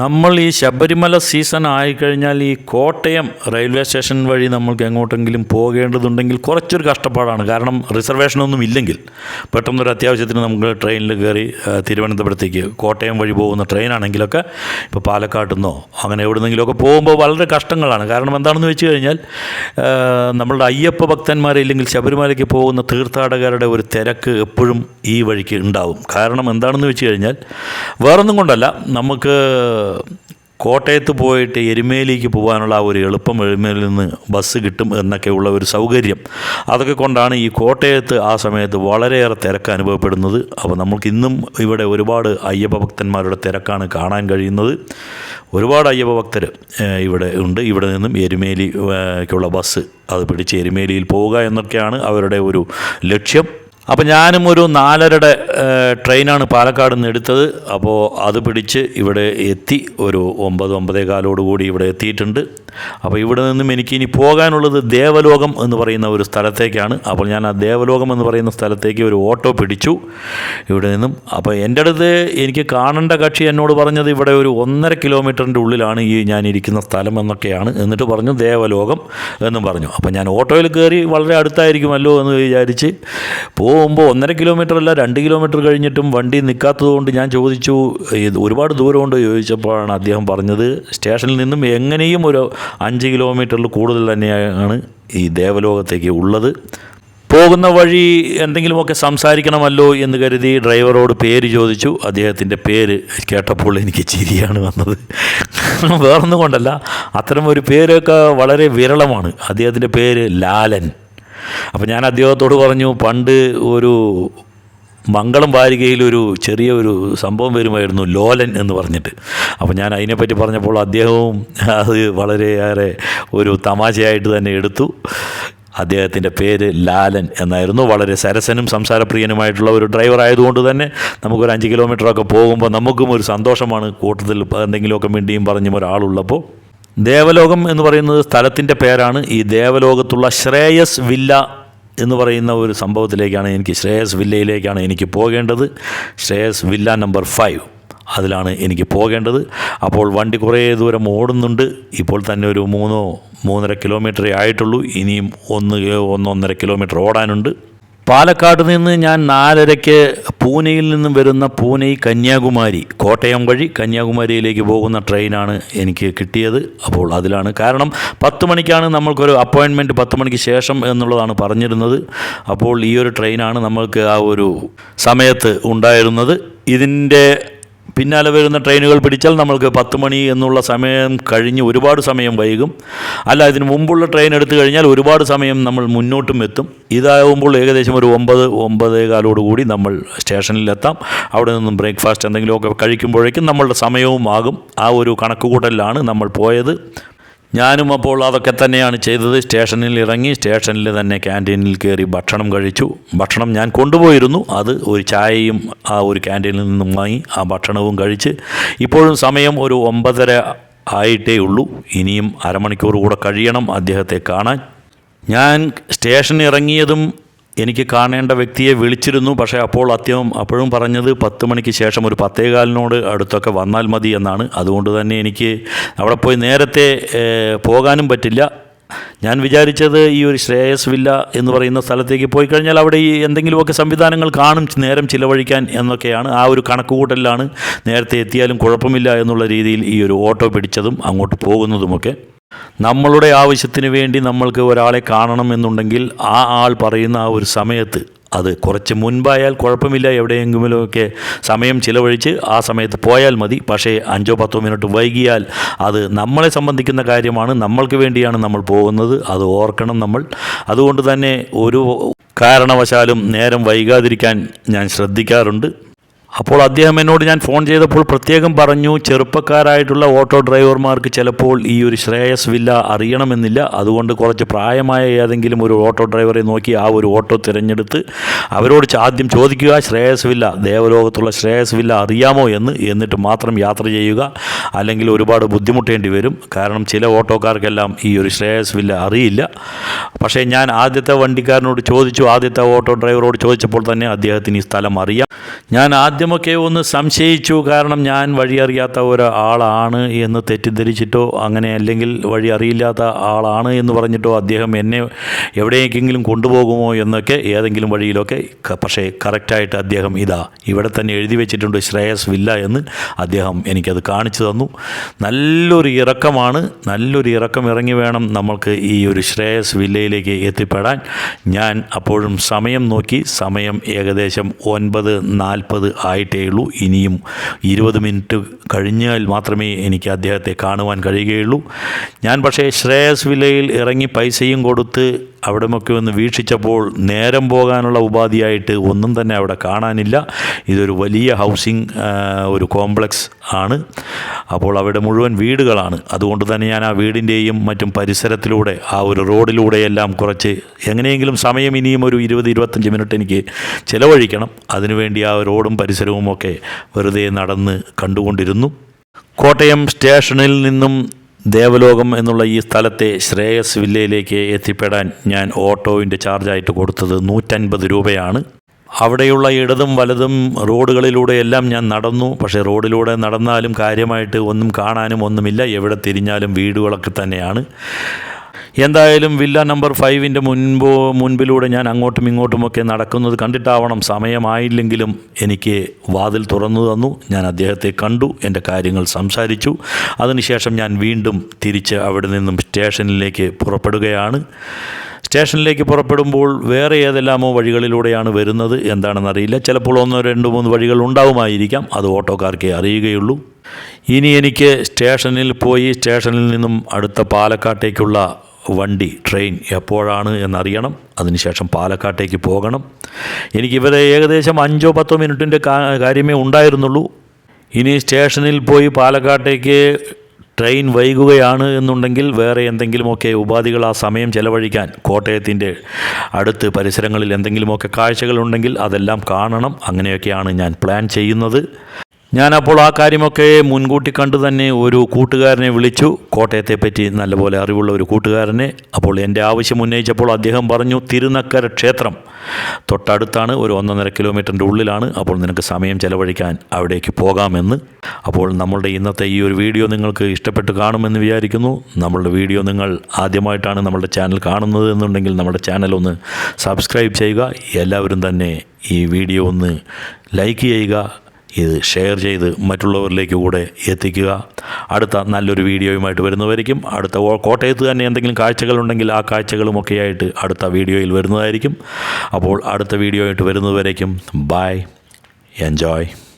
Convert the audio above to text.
നമ്മൾ ഈ ശബരിമല സീസൺ ആയിക്കഴിഞ്ഞാൽ ഈ കോട്ടയം റെയിൽവേ സ്റ്റേഷൻ വഴി നമ്മൾക്ക് എങ്ങോട്ടെങ്കിലും പോകേണ്ടതുണ്ടെങ്കിൽ കുറച്ചൊരു കഷ്ടപ്പാടാണ്. കാരണം റിസർവേഷനൊന്നും ഇല്ലെങ്കിൽ പെട്ടെന്നൊരു അത്യാവശ്യത്തിന് നമുക്ക് ട്രെയിനിൽ കയറി തിരുവനന്തപുരത്തേക്ക് കോട്ടയം വഴി പോകുന്ന ട്രെയിനാണെങ്കിലൊക്കെ ഇപ്പോൾ പാലക്കാട്ടു നിന്നോ അങ്ങനെ എവിടുന്നെങ്കിലുമൊക്കെ പോകുമ്പോൾ വളരെ കഷ്ടങ്ങളാണ്. കാരണം എന്താണെന്ന് വെച്ച് കഴിഞ്ഞാൽ നമ്മളുടെ അയ്യപ്പ ഭക്തന്മാരെ ഇല്ലെങ്കിൽ ശബരിമലയ്ക്ക് പോകുന്ന തീർത്ഥാടകരുടെ ഒരു തിരക്ക് എപ്പോഴും ഈ വഴിക്ക് ഉണ്ടാവും. കാരണം എന്താണെന്ന് വെച്ച് കഴിഞ്ഞാൽ വേറൊന്നും കൊണ്ടല്ല നമുക്ക് കോട്ടയത്ത് പോയിട്ട് എരുമേലിക്ക് പോകാനുള്ള ആ ഒരു എളുപ്പം എരുമേലിൽ നിന്ന് ബസ് കിട്ടും എന്നൊക്കെയുള്ള ഒരു സൗകര്യം. അതൊക്കെ കൊണ്ടാണ് ഈ കോട്ടയത്ത് ആ സമയത്ത് വളരെയേറെ തിരക്ക് അനുഭവപ്പെടുന്നത്. അപ്പോൾ നമുക്ക് ഇന്നും ഇവിടെ ഒരുപാട് അയ്യപ്പ ഭക്തന്മാരുടെ തിരക്കാണ് കാണാൻ കഴിയുന്നത്. ഒരുപാട് അയ്യപ്പ ഭക്തർ ഇവിടെ ഉണ്ട്. ഇവിടെ നിന്നും എരുമേലിക്കുള്ള ബസ് അത് പിടിച്ച് എരുമേലിയിൽ പോവുക എന്നൊക്കെയാണ് അവരുടെ ഒരു ലക്ഷ്യം. അപ്പോൾ ഞാനും ഒരു നാലരയുടെ ട്രെയിനാണ് പാലക്കാട് നിന്ന് എടുത്തത്. അപ്പോൾ അത് പിടിച്ച് ഇവിടെ എത്തി ഒരു ഒമ്പത് ഒമ്പതേ കാലോടുകൂടി ഇവിടെ എത്തിയിട്ടുണ്ട്. അപ്പോൾ ഇവിടെ നിന്നും എനിക്ക് ഇനി പോകാനുള്ളത് ദേവലോകം എന്ന് പറയുന്ന ഒരു സ്ഥലത്തേക്കാണ്. അപ്പോൾ ഞാൻ ആ ദേവലോകം എന്ന് പറയുന്ന സ്ഥലത്തേക്ക് ഒരു ഓട്ടോ പിടിച്ചു ഇവിടെ നിന്നും. അപ്പോൾ എന്റെ അടുത്ത് എനിക്ക് കാണേണ്ട കക്ഷി എന്നോട് പറഞ്ഞത് ഇവിടെ ഒരു ഒന്നര കിലോമീറ്ററിന്റെ ഉള്ളിലാണ് ഈ ഞാൻ ഇരിക്കുന്ന സ്ഥലം എന്നൊക്കെയാണ് എന്നിട്ട് പറഞ്ഞു ദേവലോകം എന്നും പറഞ്ഞു. അപ്പോൾ ഞാൻ ഓട്ടോയിൽ കയറി വളരെ അടുത്തായിരിക്കുമല്ലോ എന്ന് വിചാരിച്ച് പോകുമ്പോൾ ഒന്നര കിലോമീറ്റർ അല്ല രണ്ട് കിലോമീറ്റർ കഴിഞ്ഞിട്ടും വണ്ടി നിൽക്കാത്തതുകൊണ്ട് ഞാൻ ചോദിച്ചു ഇത് ഒരുപാട് ദൂരമുണ്ട്? ചോദിച്ചപ്പോഴാണ് അദ്ദേഹം പറഞ്ഞത് സ്റ്റേഷനിൽ നിന്നും എങ്ങനെയും ഒരു അഞ്ച് കിലോമീറ്ററിൽ കൂടുതൽ തന്നെയാണ് ഈ ദേവലോകത്തേക്ക് ഉള്ളത്. പോകുന്ന വഴി എന്തെങ്കിലുമൊക്കെ സംസാരിക്കണമല്ലോ എന്ന് കരുതി ഡ്രൈവറോട് പേര് ചോദിച്ചു. അദ്ദേഹത്തിന്റെ പേര് കേട്ടപ്പോൾ എനിക്ക് ചിരിയാണ് വന്നത്. വേറൊന്നും കൊണ്ടല്ല അത്തരം ഒരു പേരൊക്കെ വളരെ വിരളമാണ്. അദ്ദേഹത്തിന്റെ പേര് ലാലൻ. അപ്പോൾ ഞാൻ അദ്ദേഹത്തോട് പറഞ്ഞു പണ്ട് ഒരു മംഗളം വാരികയിൽ ഒരു ചെറിയ ഒരു സംഭവം വരുമായിരുന്നു ലോലൻ എന്ന് പറഞ്ഞിട്ട്. അപ്പോൾ ഞാൻ അതിനെപ്പറ്റി പറഞ്ഞപ്പോൾ അദ്ദേഹവും അത് വളരെയേറെ ഒരു തമാശയായിട്ട് തന്നെ എടുത്തു. അദ്ദേഹത്തിന്റെ പേര് ലാലൻ എന്നായിരുന്നു. വളരെ സരസനും സംസാരപ്രിയനുമായിട്ടുള്ള ഒരു ഡ്രൈവർ ആയതുകൊണ്ട് തന്നെ നമുക്കൊരു അഞ്ച് കിലോമീറ്ററൊക്കെ പോകുമ്പോൾ നമുക്കും ഒരു സന്തോഷമാണ്. കൂട്ടത്തിൽ എന്തെങ്കിലുമൊക്കെ മിണ്ടിയും പറഞ്ഞും ഒരാളുള്ളപ്പോൾ ദേവലോകം എന്ന് പറയുന്നത് സ്ഥലത്തിന്റെ പേരാണ്. ഈ ദേവലോകത്തുള്ള ശ്രേയസ് വില്ല എന്ന് പറയുന്ന ഒരു സംഭവത്തിലേക്കാണ് എനിക്ക് ശ്രേയസ് വില്ലയിലേക്കാണ് എനിക്ക് പോകേണ്ടത്. ശ്രേയസ് വില്ല നമ്പർ ഫൈവ് അതിലാണ് എനിക്ക് പോകേണ്ടത്. അപ്പോൾ വണ്ടി കുറേ ദൂരം ഓടുന്നുണ്ട്. ഇപ്പോൾ തന്നെ ഒരു മൂന്നോ മൂന്നര കിലോമീറ്ററേ ആയിട്ടുള്ളൂ. ഇനിയും ഒന്ന് ഒന്നൊന്നര കിലോമീറ്റർ ഓടാനുണ്ട്. പാലക്കാട് നിന്ന് ഞാൻ നാലരയ്ക്ക് പൂനെയിൽ നിന്നും വരുന്ന പൂനെ കന്യാകുമാരി കോട്ടയം വഴി കന്യാകുമാരിയിലേക്ക് പോകുന്ന ട്രെയിനാണ് എനിക്ക് കിട്ടിയത്. അപ്പോൾ അതിലാണ്. കാരണം പത്ത് മണിക്കാണ് നമ്മൾക്കൊരു അപ്പോയിൻമെന്റ് പത്ത് മണിക്ക് ശേഷം എന്നുള്ളതാണ് പറഞ്ഞിരുന്നത്. അപ്പോൾ ഈ ഒരു ട്രെയിനാണ് നമ്മൾക്ക് ആ ഒരു സമയത്ത് ഉണ്ടായിരുന്നത്. ഇതിന്റെ പിന്നാലെ വരുന്ന ട്രെയിനുകൾ പിടിച്ചാൽ നമ്മൾക്ക് പത്ത് മണി എന്നുള്ള സമയം കഴിഞ്ഞ് ഒരുപാട് സമയം വൈകും. അല്ല ഇതിന് മുമ്പുള്ള ട്രെയിൻ എടുത്തു കഴിഞ്ഞാൽ ഒരുപാട് സമയം നമ്മൾ മുന്നോട്ടും എത്തും. ഇതാകുമ്പോൾ ഏകദേശം ഒരു ഒമ്പത് ഒമ്പതേ കാലോടുകൂടി നമ്മൾ സ്റ്റേഷനിലെത്താം. അവിടെ നിന്നും ബ്രേക്ക്ഫാസ്റ്റ് എന്തെങ്കിലുമൊക്കെ കഴിക്കുമ്പോഴേക്കും നമ്മളുടെ സമയവും ആകും ആ ഒരു കണക്കുകൂട്ടലിലാണ് നമ്മൾ പോയത്. ഞാനും അപ്പോൾ അതൊക്കെ തന്നെയാണ് ചെയ്തത്. സ്റ്റേഷനിൽ ഇറങ്ങി സ്റ്റേഷനിൽ തന്നെ ക്യാന്റീനിൽ കയറി ഭക്ഷണം കഴിച്ചു. ഭക്ഷണം ഞാൻ കൊണ്ടുപോയിരുന്നു. അത് ഒരു ചായയും ആ ഒരു ക്യാന്റീനിൽ നിന്നും വാങ്ങി ആ ഭക്ഷണവും കഴിച്ച് ഇപ്പോഴും സമയം ഒരു ഒമ്പതര ആയിട്ടേ ഉള്ളൂ. ഇനിയും അരമണിക്കൂർ കൂടെ കഴിയണം അദ്ദേഹത്തെ കാണാൻ. ഞാൻ സ്റ്റേഷൻ ഇറങ്ങിയതും എനിക്ക് കാണേണ്ട വ്യക്തിയെ വിളിച്ചിരുന്നു പക്ഷേ അപ്പോൾ അത്യം അപ്പോഴും പറഞ്ഞത് പത്ത് മണിക്ക് ശേഷം ഒരു പത്തേകാലിനോട് അടുത്തൊക്കെ വന്നാൽ മതി എന്നാണ്. അതുകൊണ്ട് തന്നെ എനിക്ക് അവിടെ പോയി നേരത്തെ പോകാനും പറ്റില്ല. ഞാൻ വിചാരിച്ചത് ഈ ഒരു ശ്രേയസ് വില്ല എന്ന് പറയുന്ന സ്ഥലത്തേക്ക് പോയി കഴിഞ്ഞാൽ അവിടെ ഈ എന്തെങ്കിലുമൊക്കെ സംവിധാനങ്ങൾ കാണും നേരം ചിലവഴിക്കാൻ എന്നൊക്കെയാണ് ആ ഒരു കണക്കുകൂട്ടലിലാണ് നേരത്തെ എത്തിയാലും കുഴപ്പമില്ല എന്നുള്ള രീതിയിൽ ഈ ഒരു ഓട്ടോ പിടിച്ചതും അങ്ങോട്ട് പോകുന്നതുമൊക്കെ. നമ്മളുടെ ആവശ്യത്തിന് വേണ്ടി നമ്മൾക്ക് ഒരാളെ കാണണമെന്നുണ്ടെങ്കിൽ ആ ആൾ പറയുന്ന ആ ഒരു സമയത്ത് അത് കുറച്ച് മുൻപായാൽ കുഴപ്പമില്ല എവിടെയെങ്കിലുമൊക്കെ സമയം ചിലവഴിച്ച് ആ സമയത്ത് പോയാൽ മതി. പക്ഷേ അഞ്ചോ പത്തോ മിനിറ്റ് വൈകിയാൽ അത് നമ്മളെ സംബന്ധിക്കുന്ന കാര്യമാണ് നമ്മൾക്ക് വേണ്ടിയാണ് നമ്മൾ പോകുന്നത് അത് ഓർക്കണം നമ്മൾ. അതുകൊണ്ട് തന്നെ ഒരു കാരണവശാലും നേരം വൈകാതിരിക്കാൻ ഞാൻ ശ്രദ്ധിക്കാറുണ്ട്. അപ്പോൾ അദ്ദേഹം എന്നോട് ഞാൻ ഫോൺ ചെയ്തപ്പോൾ പ്രത്യേകം പറഞ്ഞു ചെറുപ്പക്കാരായിട്ടുള്ള ഓട്ടോ ഡ്രൈവർമാർക്ക് ചിലപ്പോൾ ഈ ഒരു ശ്രേയസ് വില്ല അറിയണമെന്നില്ല. അതുകൊണ്ട് കുറച്ച് പ്രായമായ ഏതെങ്കിലും ഒരു ഓട്ടോ ഡ്രൈവറെ നോക്കി ആ ഒരു ഓട്ടോ തിരഞ്ഞെടുത്ത് അവരോട് ആദ്യം ചോദിക്കുക ശ്രേയസ് വില്ല ദേവലോകത്തുള്ള ശ്രേയസ് വില്ല അറിയാമോ എന്ന്? എന്നിട്ട് മാത്രം യാത്ര ചെയ്യുക. അല്ലെങ്കിൽ ഒരുപാട് ബുദ്ധിമുട്ടേണ്ടി വരും. കാരണം ചില ഓട്ടോക്കാർക്കെല്ലാം ഈ ഒരു ശ്രേയസ് വില്ല അറിയില്ല. പക്ഷേ ഞാൻ ആദ്യത്തെ വണ്ടിക്കാരനോട് ചോദിച്ചു. ആദ്യത്തെ ഓട്ടോ ഡ്രൈവറോട് ചോദിച്ചപ്പോൾ തന്നെ അദ്ദേഹത്തിന് ഈ സ്ഥലം അറിയാം. ഞാൻ ആദ്യമൊക്കെ ഒന്ന് സംശയിച്ചു കാരണം ഞാൻ വഴി അറിയാത്ത ഒരാളാണ് എന്ന് തെറ്റിദ്ധരിച്ചിട്ടോ അങ്ങനെ അല്ലെങ്കിൽ വഴി അറിയില്ലാത്ത ആളാണ് എന്ന് പറഞ്ഞിട്ടോ അദ്ദേഹം എന്നെ എവിടേക്കെങ്കിലും കൊണ്ടുപോകുമോ എന്നൊക്കെ ഏതെങ്കിലും വഴിയിലൊക്കെ പക്ഷേ കറക്റ്റായിട്ട് അദ്ദേഹം ഇതാ ഇവിടെ തന്നെ എഴുതി വെച്ചിട്ടുണ്ട് ശ്രേയസ് വില്ല എന്ന് അദ്ദേഹം എനിക്കത് കാണിച്ചു തന്നു. നല്ലൊരു ഇറക്കമാണ് നല്ലൊരു ഇറക്കം ഇറങ്ങി വേണം നമ്മൾക്ക് ഈ ഒരു ശ്രേയസ് വില്ലയിലേക്ക് എത്തിപ്പെടാൻ. ഞാൻ അപ്പോഴും സമയം നോക്കി സമയം ഏകദേശം ഒൻപത് നാൽപ്പത് ആയിട്ടേ ഉള്ളൂ. ഇനിയും ഇരുപത് മിനിറ്റ് കഴിഞ്ഞാൽ മാത്രമേ എനിക്ക് അദ്ദേഹത്തെ കാണുവാൻ കഴിയുകയുള്ളൂ. ഞാൻ പക്ഷേ ശ്രേയസ് വിലയിൽ ഇറങ്ങി പൈസയും കൊടുത്ത് അവിടെയൊക്കെ ഒന്ന് വീക്ഷിച്ചപ്പോൾ നേരം പോകാനുള്ള ഉപാധിയായിട്ട് ഒന്നും തന്നെ അവിടെ കാണാനില്ല. ഇതൊരു വലിയ ഹൗസിംഗ് ഒരു കോംപ്ലക്സ് ആണ്. അപ്പോൾ അവിടെ മുഴുവൻ വീടുകളാണ്. അതുകൊണ്ട് തന്നെ ഞാൻ ആ വീടിന്റെയും മറ്റും പരിസരത്തിലൂടെ ആ ഒരു റോഡിലൂടെയെല്ലാം കുറച്ച് എങ്ങനെയെങ്കിലും സമയം ഇനിയും ഒരു ഇരുപത് ഇരുപത്തഞ്ച് മിനിറ്റ് എനിക്ക് ചിലവഴിക്കണം. അതിനുവേണ്ടി ആ റോഡും പരിസരവും ഒക്കെ വെറുതെ നടന്ന് കണ്ടുകൊണ്ടിരുന്നു. കോട്ടയം സ്റ്റേഷനിൽ നിന്നും ദേവലോകം എന്നുള്ള ഈ സ്ഥലത്തെ ശ്രേയസ് വില്ലയിലേക്ക് എത്തിപ്പെടാൻ ഞാൻ ഓട്ടോവിന്റെ ചാർജായിട്ട് കൊടുത്തത് നൂറ്റൻപത് രൂപയാണ്. അവിടെയുള്ള ഇടതും വലതും റോഡുകളിലൂടെ എല്ലാം ഞാൻ നടന്നു. പക്ഷേ റോഡിലൂടെ നടന്നാലും കാര്യമായിട്ട് ഒന്നും കാണാനും ഒന്നുമില്ല. എവിടെ തിരിഞ്ഞാലും വീടുകളൊക്കെ തന്നെയാണ്. എന്തായാലും വില്ല നമ്പർ ഫൈവിന്റെ മുൻപോ മുൻപിലൂടെ ഞാൻ അങ്ങോട്ടും ഇങ്ങോട്ടുമൊക്കെ നടക്കുന്നത് കണ്ടിട്ടാവണം. സമയമായില്ലെങ്കിലും എനിക്ക് വാതിൽ തുറന്നു തന്നു. ഞാൻ അദ്ദേഹത്തെ കണ്ടു എന്റെ കാര്യങ്ങൾ സംസാരിച്ചു. അതിനുശേഷം ഞാൻ വീണ്ടും തിരിച്ച് അവിടെ നിന്നും സ്റ്റേഷനിലേക്ക് പുറപ്പെടുകയാണ്. സ്റ്റേഷനിലേക്ക് പുറപ്പെടുമ്പോൾ വേറെ ഏതെല്ലാമോ വഴികളിലൂടെയാണ് വരുന്നത് എന്താണെന്നറിയില്ല. ചിലപ്പോൾ ഒന്നോ രണ്ടോ മൂന്ന് വഴികൾ ഉണ്ടാവുമായിരിക്കാം. അത് ഓട്ടോക്കാർക്കേ അറിയുകയുള്ളൂ. ഇനി എനിക്ക് സ്റ്റേഷനിൽ പോയി സ്റ്റേഷനിൽ നിന്നും അടുത്ത പാലക്കാട്ടേക്കുള്ള വണ്ടി ട്രെയിൻ എപ്പോഴാണ് എന്നറിയണം. അതിനുശേഷം പാലക്കാട്ടേക്ക് പോകണം. എനിക്കിവരെ ഏകദേശം അഞ്ചോ പത്തോ മിനിറ്റിന്റെ കാര്യമേ ഉണ്ടായിരുന്നുള്ളൂ. ഇനി സ്റ്റേഷനിൽ പോയി പാലക്കാട്ടേക്ക് ട്രെയിൻ വൈകുകയാണ് എന്നുണ്ടെങ്കിൽ വേറെ എന്തെങ്കിലുമൊക്കെ ഉപാധികൾ ആ സമയം ചെലവഴിക്കാൻ കോട്ടയത്തിന്റെ അടുത്ത് പരിസരങ്ങളിൽ എന്തെങ്കിലുമൊക്കെ കാഴ്ചകളുണ്ടെങ്കിൽ അതെല്ലാം കാണണം. അങ്ങനെയൊക്കെയാണ് ഞാൻ പ്ലാൻ ചെയ്യുന്നത്. ഞാനപ്പോൾ ആ കാര്യമൊക്കെ മുൻകൂട്ടി കണ്ടു തന്നെ ഒരു കൂട്ടുകാരനെ വിളിച്ചു. കോട്ടയത്തെ പറ്റി നല്ലപോലെ അറിവുള്ള ഒരു കൂട്ടുകാരനെ. അപ്പോൾ എന്റെ ആവശ്യം ഉന്നയിച്ചപ്പോൾ അദ്ദേഹം പറഞ്ഞു തിരുനക്കര ക്ഷേത്രം തൊട്ടടുത്താണ് ഒരു ഒന്നൊന്നര കിലോമീറ്ററിന്റെ ഉള്ളിലാണ്. അപ്പോൾ നിനക്ക് സമയം ചെലവഴിക്കാൻ അവിടേക്ക് പോകാമെന്ന്. അപ്പോൾ നമ്മളുടെ ഇന്നത്തെ ഈ ഒരു വീഡിയോ നിങ്ങൾക്ക് ഇഷ്ടപ്പെട്ട് കാണുമെന്ന് വിചാരിക്കുന്നു. നമ്മളുടെ വീഡിയോ നിങ്ങൾ ആദ്യമായിട്ടാണ് നമ്മളുടെ ചാനൽ കാണുന്നത് എന്നുണ്ടെങ്കിൽ നമ്മുടെ ചാനൽ ഒന്ന് സബ്സ്ക്രൈബ് ചെയ്യുക. എല്ലാവരും തന്നെ ഈ വീഡിയോ ഒന്ന് ലൈക്ക് ചെയ്യുക. ഇത് ഷെയർ ചെയ്ത് മറ്റുള്ളവരിലേക്ക് കൂടെ എത്തിക്കുക. അടുത്ത നല്ലൊരു വീഡിയോയുമായിട്ട് വരുന്നവരിക്കും അടുത്ത കോട്ടയത്ത് തന്നെ എന്തെങ്കിലും കാഴ്ചകളുണ്ടെങ്കിൽ ആ കാഴ്ചകളുമൊക്കെയായിട്ട് അടുത്ത വീഡിയോയിൽ വരുന്നതായിരിക്കും. അപ്പോൾ അടുത്ത വീഡിയോ ആയിട്ട് വരുന്നവരേക്കും ബൈ എൻജോയ്